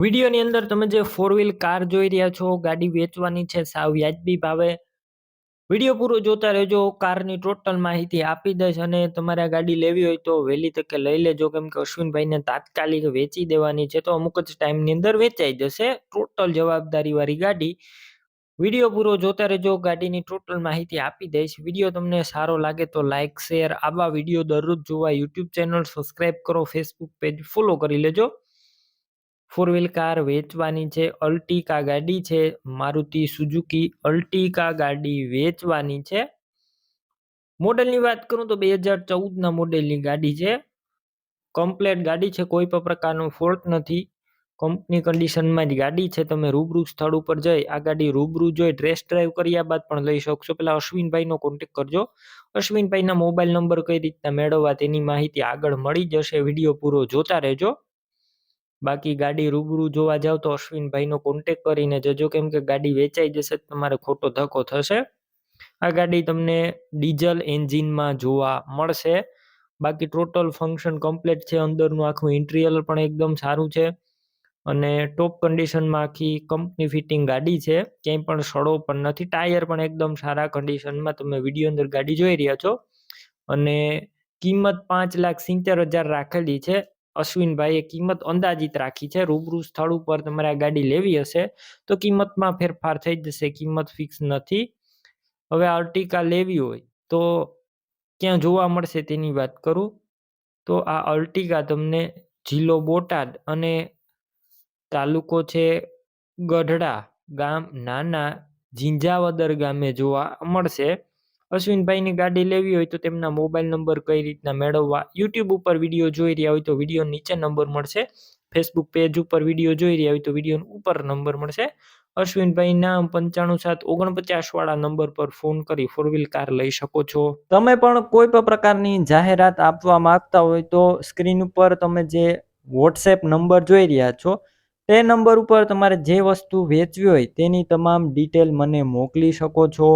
વિડીયોની અંદર તમે જે ફોર વ્હીલ કાર જોઈ રહ્યા છો, ગાડી વેચવાની છે સાવ વ્યાજબી ભાવે. વીડિયો પૂરો જોતા રહેજો, કારની ટોટલ માહિતી આપી દઈશ અને તમારે ગાડી લેવી હોય તો વહેલી તકે લઈ લેજો. કેમ કે અશ્વિનભાઈને તાત્કાલિક વેચી દેવાની છે તો અમુક જ ટાઈમની અંદર વેચાઈ જશે ટોટલ જવાબદારીવાળી ગાડી. વીડિયો પૂરો જોતા રહેજો, ગાડીની ટોટલ માહિતી આપી દઈશ. વીડિયો તમને સારો લાગે તો લાઇક શેર આવા વીડિયો દરરોજ જોવા યુટ્યુબ ચેનલ સબસ્ક્રાઈબ કરો ફેસબુક પેજ ફોલો કરી લેજો. ફોર વ્હીલ કાર વેચવાની છે, અલ્ટિકા ગાડી છે, મારુતિ સુઝુકી અલ્ટિકા ગાડી વેચવાની છે. મોડેલની વાત કરું તો બે હજાર ચૌદના મોડેલની ગાડી છે. કમ્પ્લેટ ગાડી છે, કોઈ પણ પ્રકારનો ફોલ્ટ નથી. કંપની કન્ડિશનમાં જ ગાડી છે, તમે રૂબરૂ સ્થળ ઉપર જઈ, આ ગાડી રૂબરૂ જોઈ ટેસ્ટ ડ્રાઈવ કર્યા બાદ પણ લઈ શકશો. પેલા અશ્વિનભાઈનો કોન્ટેક કરજો. અશ્વિનભાઈના મોબાઈલ નંબર કઈ રીતના મેળવવા તેની માહિતી આગળ મળી જશે. વીડિયો પૂરો જોતા રહેજો. બાકી ગાડી રૂબરૂ જોવા જાવ તો અશ્વિનભાઈનો કોન્ટેક કરીને જજો, કેમ કે ગાડી વેચાઈ જશે તમારે ખોટો ધક્કો થશે. આ ગાડી તમને ડીઝલ એન્જિનમાં જોવા મળશે. બાકી ટોટલ ફંક્શન કમ્પ્લીટ છે, અંદરનું આખું ઇન્ટિરિયર પણ એકદમ સારું છે. અને ટોપ કન્ડિશનમાં આખી કંપની ફિટિંગ ગાડી છે, ક્યાંય પણ સડો પણ નથી, ટાયર પણ એકદમ સારા કન્ડિશનમાં તમે વીડિયો અંદર ગાડી જોઈ રહ્યા છો. અને કિંમત પાંચ લાખ સિત્તેર હજાર રાખેલી છે. અશ્વિનભાઈએ કિંમત અંદાજિત રાખી છે. રૂબરૂ સ્થળ ઉપર તમારે આ ગાડી લેવી હશે તો કિંમતમાં ફેરફાર થઈ જશે. કિંમત ફિક્સ નથી. હવે અર્ટિકા લેવી હોય તો ક્યાં જોવા મળશે તેની વાત કરું? તો આ અર્ટિકા તમને જિલ્લો બોટાદ અને તાલુકો છે ગઢડા ગામ નાના ઝીંઝાવદર ગામે જોવા મળશે. અશ્વિનભાઈની ગાડી લેવી હોય તો તેમના મોબાઈલ નંબર કઈ રીતના મેળવવા? યુટ્યુબ ઉપર વીડિયો જોઈ રહ્યા હોય તો વીડિયો નીચે નંબર મળશે. ફેસબુક પેજ ઉપર વીડિયો જોઈ રહ્યા હોય તો વીડિયો ઉપર નંબર મળશે. અશ્વિનભાઈ નામ પંચાણું સાત ઓગણપચાસ વાળા નંબર પર ફોન કરી ફોર વ્હીલ કાર લઈ શકો છો. તમે પણ કોઈ પણ પ્રકારની જાહેરાત આપવા માંગતા હોય તો સ્ક્રીન ઉપર તમે જે વોટ્સએપ નંબર જોઈ રહ્યા છો, તે નંબર ઉપર તમારે જે વસ્તુ વેચવી હોય તેની તમામ ડિટેલ મને મોકલી શકો છો.